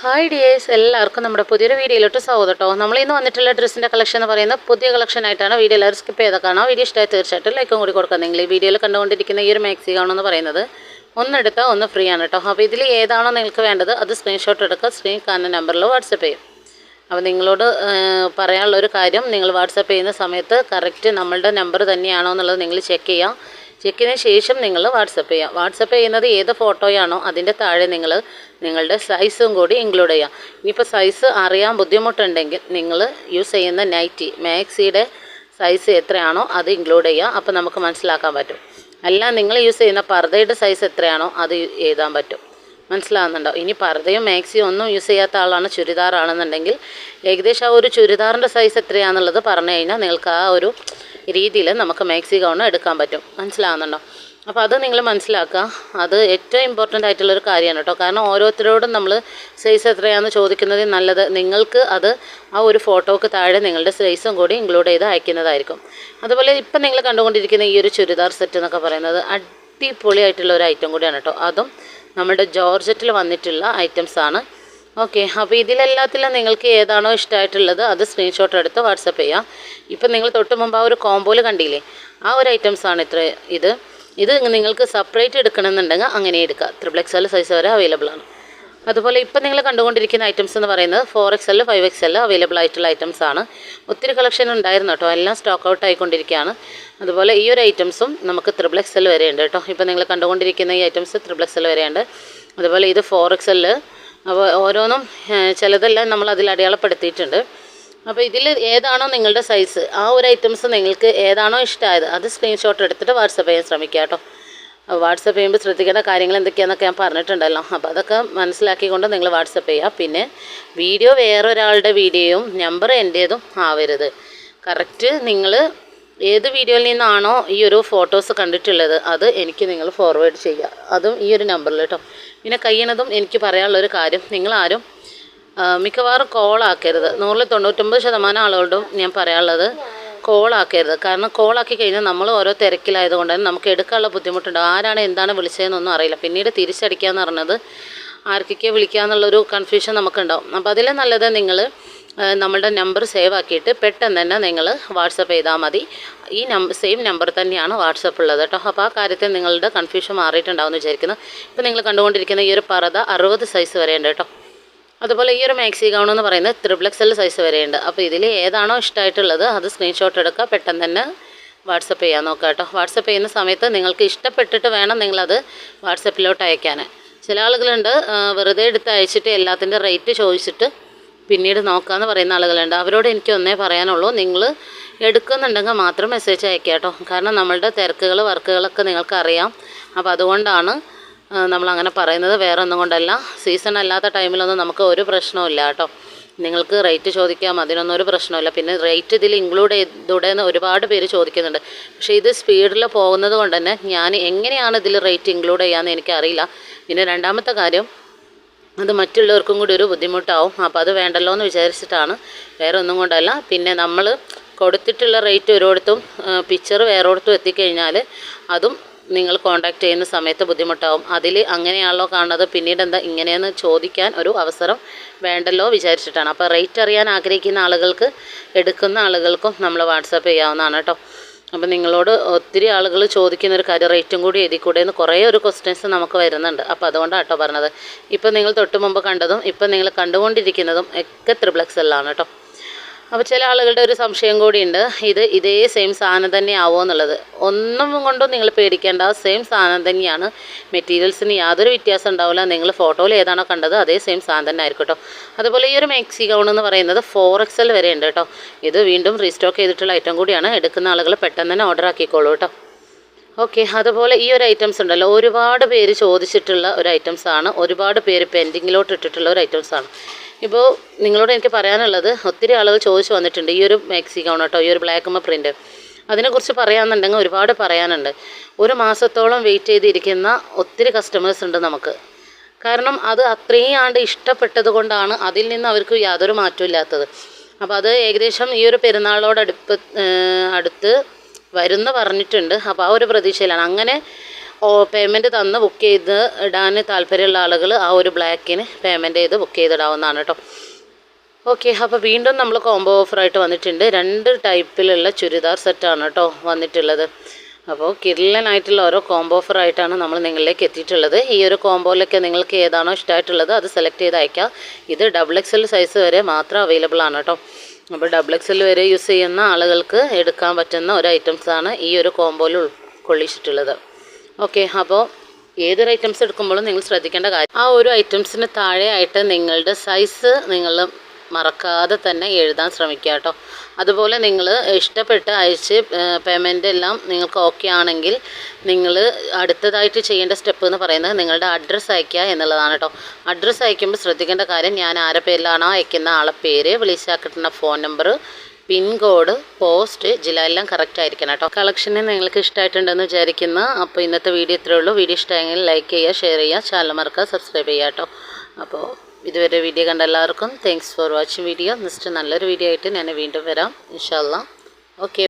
Hi dears എല്ലാവർക്കും നമ്മുടെ പുതിയൊരു വീഡിയോയിലോട്ട് സ്വാഗതം കേട്ടോ. നമ്മൾ ഇന്ന് വന്നിട്ടുള്ള ഡ്രസ്സിന്റെ കളക്ഷൻ എന്ന് പറയുന്ന പുതിയ കളക്ഷൻ ആയിട്ടാണ് വീഡിയോ എല്ലാവരും സ്കിപ്പ് ചെയ്ത കാണാം. വീഡിയോ ഇഷ്ടമായി തീർച്ചയായിട്ടും ലൈക്കും കൂടി കൊടുക്കാം. നിങ്ങൾ ഈ വീഡിയോയിൽ കണ്ടുകൊണ്ടിരിക്കുന്ന ഈ ഒരു മാക്സി കാണുമെന്ന് പറയുന്നത് ഒന്നെടുക്കുക ഒന്ന് ഫ്രീ ആണ് കേട്ടോ. അപ്പോൾ ഇതിൽ ഏതാണോ നിങ്ങൾക്ക് വേണ്ടത് അത് സ്ക്രീൻഷോട്ട് എടുക്കുക. സ്ക്രീൻ കാണുന്ന നമ്പറിൽ വാട്സപ്പ് ചെയ്യും. അപ്പോൾ നിങ്ങളോട് പറയാനുള്ള ഒരു കാര്യം നിങ്ങൾ വാട്സപ്പ് ചെയ്യുന്ന സമയത്ത് കറക്റ്റ് നമ്മളുടെ നമ്പർ തന്നെയാണോ എന്നുള്ളത് നിങ്ങൾ ചെക്ക് ചെയ്യാം. ചെക്ക് ചെയ്തതിന് ശേഷം നിങ്ങൾ വാട്സപ്പ് ചെയ്യാം. വാട്സപ്പ് ചെയ്യുന്നത് ഏത് ഫോട്ടോയാണോ അതിന്റെ താഴെ നിങ്ങൾ നിങ്ങളുടെ സൈസും കൂടി ഇൻക്ലൂഡ് ചെയ്യാം. ഇനിയിപ്പോൾ സൈസ് അറിയാൻ ബുദ്ധിമുട്ടുണ്ടെങ്കിൽ നിങ്ങൾ യൂസ് ചെയ്യുന്ന നൈറ്റി മാക്സിയുടെ സൈസ് എത്രയാണോ അത് ഇൻക്ലൂഡ് ചെയ്യുക അപ്പോൾ നമുക്ക് മനസ്സിലാക്കാൻ പറ്റും. അല്ല നിങ്ങൾ യൂസ് ചെയ്യുന്ന പർദ്ദയുടെ സൈസ് എത്രയാണോ അത് എഴുതാൻ പറ്റും. മനസ്സിലാകുന്നുണ്ടോ ഇനി പർദ്ദയും മാക്സിയും ഒന്നും യൂസ് ചെയ്യാത്ത ആളാണ് ചുരിദാറാണെന്നുണ്ടെങ്കിൽ ഏകദേശം ആ ഒരു ചുരിദാറിന്റെ സൈസ് എത്രയാണെന്നുള്ളത് പറഞ്ഞു കഴിഞ്ഞാൽ നിങ്ങൾക്ക് ആ ഒരു രീതിയിൽ നമുക്ക് മാക്സി ഗൗൺ എടുക്കാൻ പറ്റും. മനസ്സിലാകുന്നുണ്ടോ അപ്പോൾ അത് നിങ്ങൾ മനസ്സിലാക്കുക. അത് ഏറ്റവും ഇമ്പോർട്ടന്റ് ആയിട്ടുള്ളൊരു കാര്യമാണ് കേട്ടോ. കാരണം ഓരോരുത്തരോടും നമ്മൾ സൈസ് എത്രയാണെന്ന് ചോദിക്കുന്നത് നല്ലത് നിങ്ങൾക്ക് അത് ആ ഒരു ഫോട്ടോക്ക് താഴെ നിങ്ങളുടെ സൈസും കൂടി ഇൻക്ലൂഡ് ചെയ്ത് അയക്കുന്നതായിരിക്കും. അതുപോലെ ഇപ്പം നിങ്ങൾ കണ്ടുകൊണ്ടിരിക്കുന്ന ഈ ഒരു ചുരിദാർ സെറ്റ് എന്നൊക്കെ പറയുന്നത് അടിപൊളിയായിട്ടുള്ള ഒരു ഐറ്റം കൂടിയാണ് കേട്ടോ. അതും നമ്മുടെ ജോർജറ്റിൽ വന്നിട്ടുള്ള ഐറ്റംസാണ് ഓക്കെ അപ്പോൾ ഇതിലെല്ലാത്തിലും നിങ്ങൾക്ക് ഏതാണോ ഇഷ്ടമായിട്ടുള്ളത് അത് സ്ക്രീൻഷോട്ട് എടുത്ത് വാട്സപ്പ് ചെയ്യാം. ഇപ്പം നിങ്ങൾ തൊട്ട് മുമ്പ് ആ ഒരു കോമ്പോയിൽ കണ്ടില്ലേ? ആ ഒരു ഐറ്റംസ് ആണ് ഇത്ര ഇത്. ഇത് നിങ്ങൾക്ക് സെപ്പറേറ്റ് എടുക്കണമെന്നുണ്ടെങ്കിൽ അങ്ങനെ എടുക്കുക ത്രിബിൾ എക്സ് എൽ സൈസ് വരെ അവൈലബിൾ ആണ്. അതുപോലെ ഇപ്പം നിങ്ങൾ കണ്ടുകൊണ്ടിരിക്കുന്ന ഐറ്റംസ് എന്ന് പറയുന്നത് four X L five X L available ആയിട്ടുള്ള ഐറ്റംസ് ആണ്. ഒത്തിരി കളക്ഷൻ ഉണ്ടായിരുന്നു കേട്ടോ. എല്ലാം സ്റ്റോക്ക് ഔട്ട് ആയിക്കൊണ്ടിരിക്കുകയാണ്. അതുപോലെ ഈ ഒരു ഐറ്റംസും നമുക്ക് ത്രിബിൾ എക്സ് എൽ വരെയുണ്ട് കേട്ടോ. ഇപ്പം നിങ്ങൾ കണ്ടുകൊണ്ടിരിക്കുന്ന ഈ ഐറ്റംസ് ത്രിബിൾ എക്സ് എൽ വരെയുണ്ട്. അതുപോലെ ഇത് ഫോർ എക്സ് എൽ അപ്പോൾ ഓരോന്നും ചിലതെല്ലാം നമ്മൾ അതിൽ അടയാളപ്പെടുത്തിയിട്ടുണ്ട്. അപ്പോൾ ഇതിൽ ഏതാണോ നിങ്ങളുടെ സൈസ് ആ ഒരു ഐറ്റംസ് നിങ്ങൾക്ക് ഏതാണോ ഇഷ്ടമായത് അത് സ്ക്രീൻഷോട്ട് എടുത്തിട്ട് വാട്സപ്പ് ചെയ്യാൻ ശ്രമിക്കുക കേട്ടോ. വാട്സപ്പ് ചെയ്യുമ്പോൾ ശ്രദ്ധിക്കേണ്ട കാര്യങ്ങൾ എന്തൊക്കെയാണെന്നൊക്കെ ഞാൻ പറഞ്ഞിട്ടുണ്ടല്ലോ. അപ്പോൾ അതൊക്കെ മനസ്സിലാക്കിക്കൊണ്ട് നിങ്ങൾ വാട്സപ്പ് ചെയ്യുക. പിന്നെ വീഡിയോ വേറൊരാളുടെ വീഡിയോയും നമ്പർ എന്റേതും ആവരുത്. കറക്റ്റ് നിങ്ങൾ ഏത് വീഡിയോയിൽ നിന്നാണോ ഈ ഒരു ഫോട്ടോസ് കണ്ടിട്ടുള്ളത് അത് എനിക്ക് നിങ്ങൾ ഫോർവേഡ് ചെയ്യുക. അതും ഈ ഒരു നമ്പറിൽ കേട്ടോ പിന്നെ കഴിയണതും എനിക്ക് പറയാനുള്ളൊരു കാര്യം നിങ്ങളാരും മിക്കവാറും കോളാക്കരുത് നൂറിൽ തൊണ്ണൂറ്റൊമ്പത് ശതമാനം ആളുകളോടും ഞാൻ പറയാനുള്ളത് കോളാക്കരുത് കാരണം കോളാക്കി കഴിഞ്ഞാൽ നമ്മൾ ഓരോ തിരക്കിലായതുകൊണ്ട് തന്നെ നമുക്ക് എടുക്കാനുള്ള ബുദ്ധിമുട്ടുണ്ട്. ആരാണ് എന്താണ് വിളിച്ചതെന്നൊന്നും അറിയില്ല. പിന്നീട് തിരിച്ചടിക്കുക എന്ന് പറഞ്ഞത് ആർക്കൊക്കെ വിളിക്കുക എന്നുള്ളൊരു കൺഫ്യൂഷൻ നമുക്കുണ്ടാവും. അപ്പോൾ അതിലെ നല്ലത് നിങ്ങൾ നമ്മളുടെ നമ്പർ സേവ് ആക്കിയിട്ട് പെട്ടെന്ന് തന്നെ നിങ്ങൾ വാട്സപ്പ് ചെയ്താൽ മതി. ഈ നമ്പർ സെയിം നമ്പർ തന്നെയാണ് വാട്സപ്പ് ഉള്ളത് കേട്ടോ. അപ്പോൾ ആ കാര്യത്തിൽ നിങ്ങളുടെ കൺഫ്യൂഷൻ മാറിയിട്ടുണ്ടാവും എന്ന് വിചാരിക്കുന്നു. ഇപ്പോൾ നിങ്ങൾ കണ്ടുകൊണ്ടിരിക്കുന്ന ഈ ഒരു പറത അറുപത് സൈസ് വരെയുണ്ട് കേട്ടോ. അതുപോലെ ഈ ഒരു മാക്സി ഗൗൺ എന്ന് പറയുന്നത് എൽ സൈസ് വരെയുണ്ട്. അപ്പോൾ ഇതിൽ ഏതാണോ ഇഷ്ടമായിട്ടുള്ളത് അത് സ്ക്രീൻഷോട്ട് എടുക്കുക. പെട്ടെന്ന് തന്നെ വാട്സപ്പ് ചെയ്യാൻ നോക്കുക കേട്ടോ. വാട്സപ്പ് ചെയ്യുന്ന സമയത്ത് നിങ്ങൾക്ക് ഇഷ്ടപ്പെട്ടിട്ട് വേണം നിങ്ങളത് വാട്സപ്പിലോട്ട് അയക്കാൻ. ചില ആളുകളുണ്ട് വെറുതെ എടുത്ത് അയച്ചിട്ട് എല്ലാത്തിന്റെ റേറ്റ് ചോദിച്ചിട്ട് പിന്നീട് നോക്കാമെന്ന് പറയുന്ന ആളുകളുണ്ട്. അവരോട് എനിക്ക് ഒന്നേ പറയാനുള്ളൂ. നിങ്ങൾ എടുക്കുന്നുണ്ടെങ്കിൽ മാത്രം മെസ്സേജ് അയക്കുക കേട്ടോ. കാരണം നമ്മളുടെ തിരക്കുകൾ വർക്കുകളൊക്കെ നിങ്ങൾക്കറിയാം. അപ്പോൾ അതുകൊണ്ടാണ് നമ്മളങ്ങനെ പറയുന്നത്. വേറെ ഒന്നും കൊണ്ടല്ല. സീസൺ അല്ലാത്ത ടൈമിലൊന്നും നമുക്ക് ഒരു പ്രശ്നവും കേട്ടോ. നിങ്ങൾക്ക് റേറ്റ് ചോദിക്കാം അതിനൊന്നും ഒരു പ്രശ്നമില്ല പിന്നെ റേറ്റ് ഇതിൽ ഇൻക്ലൂഡ് ചെയ്തൂടെ എന്ന് ഒരുപാട് പേര് ചോദിക്കുന്നുണ്ട്. പക്ഷേ ഇത് സ്പീഡിൽ പോകുന്നത് കൊണ്ട് തന്നെ ഞാൻ എങ്ങനെയാണ് ഇതിൽ റേറ്റ് ഇൻക്ലൂഡ് ചെയ്യാമെന്ന് എനിക്കറിയില്ല. പിന്നെ രണ്ടാമത്തെ കാര്യം അത് മറ്റുള്ളവർക്കും കൂടി ഒരു ബുദ്ധിമുട്ടാവും. അപ്പോൾ അത് വേണ്ടല്ലോ എന്ന് വിചാരിച്ചിട്ടാണ്. വേറെ ഒന്നും കൊണ്ടല്ല. പിന്നെ നമ്മൾ കൊടുത്തിട്ടുള്ള റേറ്റ് ഒരിടത്തും പിക്ചർ വേറൊരിടത്തും എത്തിക്കഴിഞ്ഞാൽ അതും നിങ്ങൾ കോണ്ടാക്ട് ചെയ്യുന്ന സമയത്ത് ബുദ്ധിമുട്ടാവും. അതിൽ അങ്ങനെയാണല്ലോ കാണുന്നത്. പിന്നീട് എന്താ ഇങ്ങനെയെന്ന് ചോദിക്കാൻ ഒരു അവസരം വേണ്ടല്ലോ വിചാരിച്ചിട്ടാണ്. അപ്പോൾ റേറ്റ് അറിയാൻ ആഗ്രഹിക്കുന്ന ആളുകൾക്ക് എടുക്കുന്ന ആളുകൾക്കും നമ്മൾ വാട്സപ്പ് ചെയ്യാവുന്നതാണ് കേട്ടോ. അപ്പോൾ നിങ്ങളോട് ഒത്തിരി ആളുകൾ ചോദിക്കുന്ന ഒരു കാര്യം റേറ്റും കൂടി എഴുതി കൂടെ എന്ന് കുറേ ഒരു ക്വസ്റ്റ്യൻസ് നമുക്ക് വരുന്നുണ്ട്. അപ്പോൾ അതുകൊണ്ടാണ് കേട്ടോ പറഞ്ഞത്. ഇപ്പോൾ നിങ്ങൾ തൊട്ട് മുമ്പ് കണ്ടതും ഇപ്പം നിങ്ങൾ കണ്ടുകൊണ്ടിരിക്കുന്നതും ഒക്കെ ത്രിപ്ലക്സ് ആണ് കേട്ടോ. അപ്പോൾ ചില ആളുകളുടെ ഒരു സംശയം കൂടിയുണ്ട്. ഇത് ഇതേ സെയിം സാധനം തന്നെയാവോ എന്നുള്ളത്. ഒന്നും കൊണ്ടും നിങ്ങൾ പേടിക്കേണ്ട. സെയിം സാധനം തന്നെയാണ് മെറ്റീരിയൽസിന് യാതൊരു വ്യത്യാസം ഉണ്ടാവില്ല. നിങ്ങൾ ഫോട്ടോയിൽ ഏതാണോ കണ്ടത് അതേ സെയിം സാധനം തന്നെ ആയിരിക്കും കേട്ടോ. അതുപോലെ ഈ ഒരു മെക്സി ഗൗൺ എന്ന് പറയുന്നത് ഫോർ എക്സ് എൽ വരെ ഉണ്ട് കേട്ടോ. ഇത് വീണ്ടും റീസ്റ്റോക്ക് ചെയ്തിട്ടുള്ള ഐറ്റം കൂടിയാണ്. എടുക്കുന്ന ആളുകൾ പെട്ടെന്ന് തന്നെ ഓർഡർ ആക്കിക്കോളൂ കേട്ടോ. ഓക്കെ അതുപോലെ ഈ ഒരു ഐറ്റംസ് ഉണ്ടല്ലോ. ഒരുപാട് പേര് ചോദിച്ചിട്ടുള്ള ഒരു ഐറ്റംസ് ആണ്. ഒരുപാട് പേര് പെൻഡിങ്ങിലോട്ട് ഇട്ടിട്ടുള്ള ഒരു ഐറ്റംസ് ആണ്. ഇപ്പോൾ നിങ്ങളോട് എനിക്ക് പറയാനുള്ളത് ഒത്തിരി ആളുകൾ ചോദിച്ചു വന്നിട്ടുണ്ട് ഈ ഒരു മാക്സി ഗൗൺ കേട്ടോ ഈ ഒരു ബ്ലാക്ക് പ്രിന്റ് അതിനെക്കുറിച്ച് പറയാമെന്നുണ്ടെങ്കിൽ ഒരുപാട് പറയാനുണ്ട്. ഒരു മാസത്തോളം വെയിറ്റ് ചെയ്തിരിക്കുന്ന ഒത്തിരി കസ്റ്റമേഴ്സ് ഉണ്ട് നമുക്ക്. കാരണം അത് അത്രയും ആണ്ട് ഇഷ്ടപ്പെട്ടത് കൊണ്ടാണ് അതിൽ നിന്ന് അവർക്ക് യാതൊരു മാറ്റവും ഇല്ലാത്തത്. അപ്പോൾ അത് ഏകദേശം ഈ ഒരു പെരുന്നാളോടടുപ്പ് അടുത്ത് വരുന്ന പറഞ്ഞിട്ടുണ്ട്. അപ്പോൾ ആ ഒരു പ്രതീക്ഷയിലാണ്. അങ്ങനെ പേയ്മെന്റ് തന്ന് ബുക്ക് ചെയ്ത് ഇടാൻ താല്പര്യമുള്ള ആളുകൾ ആ ഒരു ബ്ലാക്കിന് പേയ്മെന്റ് ചെയ്ത് ബുക്ക് ചെയ്തിടാവുന്നതാണ് കേട്ടോ ഓക്കെ അപ്പോൾ വീണ്ടും നമ്മൾ കോംബോ ഓഫറായിട്ട് വന്നിട്ടുണ്ട്. രണ്ട് ടൈപ്പിലുള്ള ചുരിദാർ സെറ്റാണ് കേട്ടോ വന്നിട്ടുള്ളത്. അപ്പോൾ കിരലനായിട്ടുള്ള ഓരോ കോംബോ ഓഫറായിട്ടാണ് നമ്മൾ നിങ്ങളിലേക്ക് എത്തിയിട്ടുള്ളത്. ഈ ഒരു കോംബോയിലൊക്കെ നിങ്ങൾക്ക് ഏതാണോ ഇഷ്ടമായിട്ടുള്ളത് അത് സെലക്ട് ചെയ്ത് അയക്കാം. ഇത് ഡബിൾ എക്സ് എൽ സൈസ് വരെ മാത്രം അവൈലബിൾ ആണ് കേട്ടോ അപ്പോൾ ഡബിൾ എക്സ് എൽ വരെ യൂസ് ചെയ്യുന്ന ആളുകൾക്ക് എടുക്കാൻ പറ്റുന്ന ഒരു ഐറ്റംസാണ് ഈ ഒരു കോംബോയിൽ ഉൾക്കൊള്ളിച്ചിട്ടുള്ളത് ഓക്കെ അപ്പോൾ ഏതൊരു ഐറ്റംസ് എടുക്കുമ്പോഴും നിങ്ങൾ ശ്രദ്ധിക്കേണ്ട കാര്യം ആ ഒരു ഐറ്റംസിന് താഴെയായിട്ട് നിങ്ങളുടെ സൈസ് നിങ്ങൾ മറക്കാതെ തന്നെ എഴുതാൻ ശ്രമിക്കുക കേട്ടോ. അതുപോലെ നിങ്ങൾ ഇഷ്ടപ്പെട്ട് അയച്ച് പേയ്മെന്റ് എല്ലാം നിങ്ങൾക്ക് ഓക്കെ ആണെങ്കിൽ നിങ്ങൾ അടുത്തതായിട്ട് ചെയ്യേണ്ട സ്റ്റെപ്പ് എന്ന് പറയുന്നത് നിങ്ങളുടെ അഡ്രസ്സ് അയക്കുക എന്നുള്ളതാണ് കേട്ടോ. അഡ്രസ്സ് അയക്കുമ്പോൾ ശ്രദ്ധിക്കേണ്ട കാര്യം ഞാൻ ആരെ പേരിലാണോ അയക്കുന്ന ആളെ പേര് വിളിച്ചാൽ കിട്ടുന്ന ഫോൺ നമ്പർ പിൻകോഡ് പോസ്റ്റ് ജില്ല എല്ലാം കറക്റ്റ് ആയിരിക്കണം കേട്ടോ. കളക്ഷനെ നിങ്ങൾക്ക് ഇഷ്ടമായിട്ടുണ്ടെന്ന് വിചാരിക്കുന്നു. അപ്പോൾ ഇന്നത്തെ വീഡിയോ ഇത്രയേ ഉള്ളൂ. വീഡിയോ ഇഷ്ടമായെങ്കിൽ ലൈക്ക് ചെയ്യുക ഷെയർ ചെയ്യുക ചാനൽ മറക്കുക സബ്സ്ക്രൈബ് ചെയ്യുക കേട്ടോ. അപ്പോൾ ഇതുവരെ വീഡിയോ കണ്ട എല്ലാവർക്കും thanks for watching video next നല്ലൊരു വീഡിയോ ആയിട്ട് ഞാൻ വീണ്ടും വരാം. ഇൻഷാല്ല ഓക്കെ